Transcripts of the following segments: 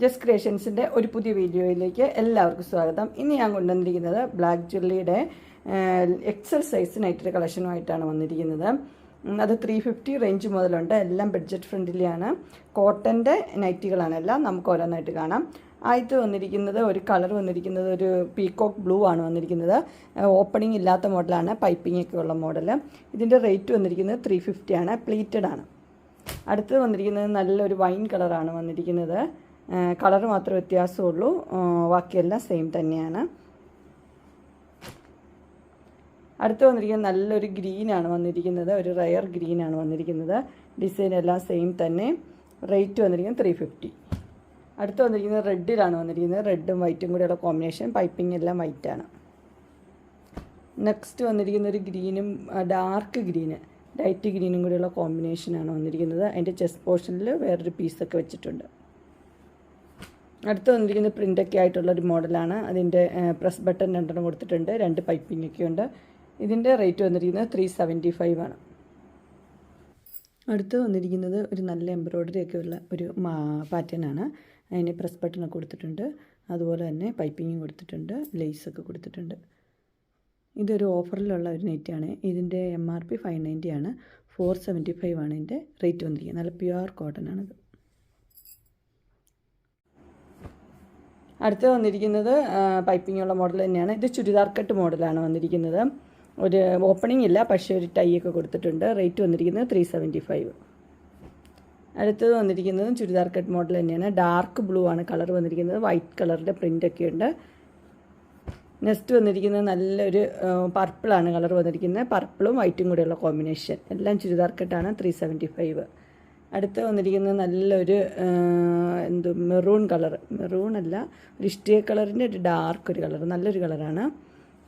Just ക്രിയേഷൻസിന്റെ ഒരു പുതിയ വീഡിയോയിലേക്ക് എല്ലാവർക്കും സ്വാഗതം. ഇന്ന് ഞാൻ കൊണ്ടുവന്നിരിക്കുന്നത് ബ്ലാക്ക് ജ്വല്ലിയുടെ എക്സൽ സൈസ് നൈറ്റിന്റെ കളക്ഷനുമായിട്ടാണ് വന്നിരിക്കുന്നത്. അത് ത്രീ ഫിഫ്റ്റി റേഞ്ച് മുതലുണ്ട്. എല്ലാം ബഡ്ജറ്റ് ഫ്രണ്ട്ലിയാണ് കോട്ടന്റെ നൈറ്റികളാണ് എല്ലാം. നമുക്ക് ഓരോന്നായിട്ട് കാണാം. ആദ്യത്തെ വന്നിരിക്കുന്നത് ഒരു കളർ വന്നിരിക്കുന്നത് ഒരു പീകോക്ക് ബ്ലൂ ആണ് വന്നിരിക്കുന്നത്. ഓപ്പണിംഗ് ഇല്ലാത്ത മോഡലാണ്. പൈപ്പിംഗ് ഒക്കെ ഉള്ള മോഡൽ ഇതിന്റെ റേറ്റ് വന്നിരിക്കുന്നത് ത്രീ ഫിഫ്റ്റി ആണ്. പ്ലീറ്റഡ് ആണ്. അടുത്തത് വന്നിരിക്കുന്നത് നല്ലൊരു വൈൻ കളറാണ് വന്നിരിക്കുന്നത്. കളർ മാത്രം വ്യത്യാസമുള്ളൂ. ബാക്കിയെല്ലാം സെയിം തന്നെയാണ്. അടുത്ത് വന്നിരിക്കുന്നത് നല്ലൊരു ഗ്രീനാണ് വന്നിരിക്കുന്നത്. ഒരു റയർ ഗ്രീനാണ് വന്നിരിക്കുന്നത്. ഡിസൈൻ എല്ലാം സെയിം തന്നെ. റേറ്റ് വന്നിരിക്കുന്നത് ത്രീ ഫിഫ്റ്റി അടുത്ത് വന്നിരിക്കുന്നത് റെഡിലാണ് വന്നിരിക്കുന്നത്. റെഡും വൈറ്റും കൂടെയുള്ള കോമ്പിനേഷൻ പൈപ്പിംഗ് എല്ലാം വൈറ്റാണ് നെക്സ്റ്റ് വന്നിരിക്കുന്ന ഒരു ഗ്രീനും ഡാർക്ക് ഗ്രീന് ലൈറ്റ് ഗ്രീനും കൂടെയുള്ള കോമ്പിനേഷനാണ് വന്നിരിക്കുന്നത്. അതിന്റെ ചെസ്റ്റ് പോർഷനിൽ വേറൊരു പീസൊക്കെ വെച്ചിട്ടുണ്ട്. അടുത്ത് വന്നിരിക്കുന്നത് പ്രിന്റൊക്കെ ആയിട്ടുള്ള ഒരു മോഡലാണ് അതിന്റെ പ്രസ് ബട്ടൺ രണ്ടെണ്ണം കൊടുത്തിട്ടുണ്ട്. രണ്ട് പൈപ്പിംഗ് ഒക്കെ ഉണ്ട് ഇതിന്റെ റേറ്റ് വന്നിരിക്കുന്നത് ത്രീ സെവന്റി ഫൈവ് ആണ്. അടുത്ത് വന്നിരിക്കുന്നത് ഒരു നല്ല എംബ്രോയ്ഡറി ഒക്കെ ഉള്ള ഒരു പാറ്റേൺ ആണ്. അതിന് പ്രസ് ബട്ടണൊക്കെ കൊടുത്തിട്ടുണ്ട്. അതുപോലെ തന്നെ പൈപ്പിങ്ങും കൊടുത്തിട്ടുണ്ട്. ലേസൊക്കെ കൊടുത്തിട്ടുണ്ട്. ഇതൊരു ഓഫറിലുള്ള ഒരു നെറ്റാണ് ഇതിന്റെ M R P five ninety ആണ്. ഫോർ സെവന്റി ഫൈവ് ആണ് ഇതിന്റെ റേറ്റ് വന്നിരിക്കുന്നത്. നല്ല പ്യുവർ കോട്ടൺ ആണിത്. അടുത്ത് വന്നിരിക്കുന്നത് പൈപ്പിംഗ് ഉള്ള മോഡൽ തന്നെയാണ്. ഇത് ചുരിദാർ കട്ട് മോഡലാണ് വന്നിരിക്കുന്നത്. ഒരു ഓപ്പണിംഗ് ഇല്ല പക്ഷേ ഒരു ടൈ ഒക്കെ കൊടുത്തിട്ടുണ്ട്. റേറ്റ് വന്നിരിക്കുന്നത് ത്രീ സെവന്റി ഫൈവ് അടുത്തത് വന്നിരിക്കുന്നത് ചുരിദാർ കട്ട് മോഡൽ തന്നെയാണ്. ഡാർക്ക് ബ്ലൂ ആണ് കളർ വന്നിരിക്കുന്നത്. വൈറ്റ് കളറിന്റെ പ്രിന്റ് ഒക്കെ ഉണ്ട്. നെക്സ്റ്റ് വന്നിരിക്കുന്നത് നല്ലൊരു പർപ്പിളാണ് കളർ വന്നിരിക്കുന്നത്. പർപ്പിളും വൈറ്റും കൂടെയുള്ള കോമ്പിനേഷൻ. എല്ലാം ചുരിദാർ കട്ടാണ് ത്രീ സെവന്റി ഫൈവ് അടുത്ത് വന്നിരിക്കുന്നത് നല്ലൊരു എന്ത് മെറൂൺ കളർ മെറൂൺ അല്ല ഒരു ഇഷ്ടിയ കളറിന്റെ ഒരു ഡാർക്ക് ഒരു കളർ നല്ലൊരു കളറാണ്.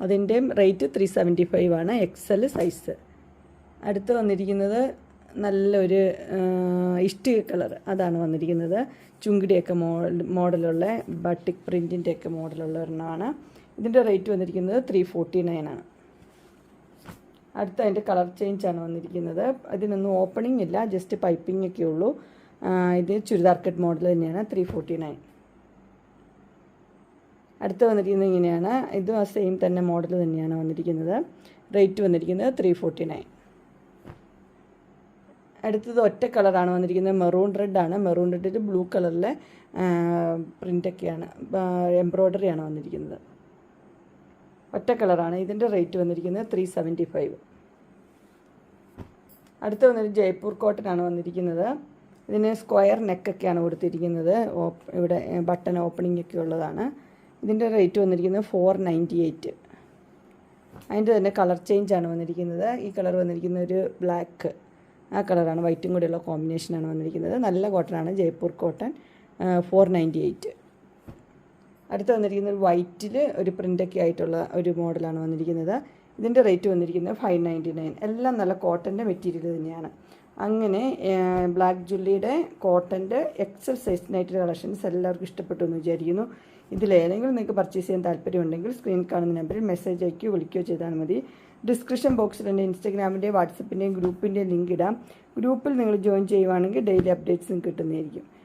അതിന്റെ റേറ്റ് ത്രീ സെവന്റി ഫൈവ് ആണ് എക്സൽ സൈസ്. അടുത്ത് വന്നിരിക്കുന്നത് നല്ലൊരു ഇഷ്ടിക കളർ അതാണ് വന്നിരിക്കുന്നത്. ചുങ്കിടിയൊക്കെ മോഡലുള്ള ബട്ടിക് പ്രിന്റിന്റെയൊക്കെ മോഡലുള്ള ഒരെണ്ണമാണ്. ഇതിന്റെ റേറ്റ് വന്നിരിക്കുന്നത് ത്രീ ഫോർട്ടി നയൻ ആണ്. അടുത്ത അതിന്റെ കളർ ചേഞ്ച് ആണ് വന്നിരിക്കുന്നത്. ഇതിനൊന്നും ഓപ്പണിംഗ് ഇല്ല ജസ്റ്റ് പൈപ്പിംഗ് ഒക്കെ ഉള്ളൂ. ഇത് ചുരിദാർ കട്ട് മോഡൽ തന്നെയാണ് ത്രീ ഫോർട്ടി നയൻ അടുത്ത് വന്നിരിക്കുന്നത് ഇങ്ങനെയാണ്. ഇതും ആ സെയിം തന്നെ മോഡൽ തന്നെയാണ് വന്നിരിക്കുന്നത്. റേറ്റ് വന്നിരിക്കുന്നത് ത്രീ ഫോർട്ടി നയൻ അടുത്തത് ഒറ്റ കളറാണ് വന്നിരിക്കുന്നത്. മെറൂൺ റെഡ് ആണ്. മെറൂൺ റെഡിൽ ബ്ലൂ കളറിലെ പ്രിന്റൊക്കെയാണ് എംബ്രോയ്ഡറി ആണ് വന്നിരിക്കുന്നത്. ഒറ്റ കളറാണ് ഇതിന്റെ റേറ്റ് വന്നിരിക്കുന്നത് ത്രീ സെവന്റി ഫൈവ് അടുത്ത് വന്നിട്ട് ജയ്പൂർ കോട്ടനാണ് വന്നിരിക്കുന്നത്. ഇതിന് സ്ക്വയർ നെക്കൊക്കെയാണ് കൊടുത്തിരിക്കുന്നത്. ഇവിടെ ബട്ടൺ ഓപ്പണിംഗ് ഒക്കെ ഉള്ളതാണ്. ഇതിന്റെ റേറ്റ് വന്നിരിക്കുന്നത് ഫോർ നയന്റി എയ്റ്റ് അതിന്റെ തന്നെ കളർ ചേഞ്ചാണ് വന്നിരിക്കുന്നത്. ഈ കളർ വന്നിരിക്കുന്ന ഒരു ബ്ലാക്ക് ആ കളറാണ് വൈറ്റും കൂടെയുള്ള കോമ്പിനേഷനാണ് വന്നിരിക്കുന്നത്. നല്ല കോട്ടനാണ് Jaipur cotton four ninety eight അടുത്ത് വന്നിരിക്കുന്നത് വൈറ്റിൽ ഒരു പ്രിന്റൊക്കെ ആയിട്ടുള്ള ഒരു മോഡലാണ് വന്നിരിക്കുന്നത്. ഇതിന്റെ റേറ്റ് വന്നിരിക്കുന്നത് ഫൈവ് നയന്റി നയൻ എല്ലാം നല്ല കോട്ടന്റെ മെറ്റീരിയൽ തന്നെയാണ്. അങ്ങനെ ബ്ലാക്ക് ജുല്ലിയുടെ കോട്ടന്റെ എക്സൽ സൈസ് നൈറ്റ് കളക്ഷൻസ് എല്ലാവർക്കും ഇഷ്ടപ്പെട്ടു എന്ന് വിചാരിക്കുന്നു. ഇതിലേതെങ്കിലും നിങ്ങൾക്ക് പർച്ചേസ് ചെയ്യാൻ താല്പര്യമുണ്ടെങ്കിൽ സ്ക്രീൻ കാണുന്ന നമ്പറിൽ മെസ്സേജ് അയക്കുകയോ വിളിക്കുകയോ ചെയ്താൽ മതി. ഡിസ്ക്രിപ്ഷൻ ബോക്സിൽ എന്റെ ഇൻസ്റ്റാഗ്രാമിന്റെയും വാട്സപ്പിന്റെയും ഗ്രൂപ്പിന്റെയും ലിങ്ക് ഇടാം. ഗ്രൂപ്പിൽ നിങ്ങൾ ജോയിൻ ചെയ്യുവാണെങ്കിൽ ഡെയിലി അപ്ഡേറ്റ്സും കിട്ടുന്നതായിരിക്കും.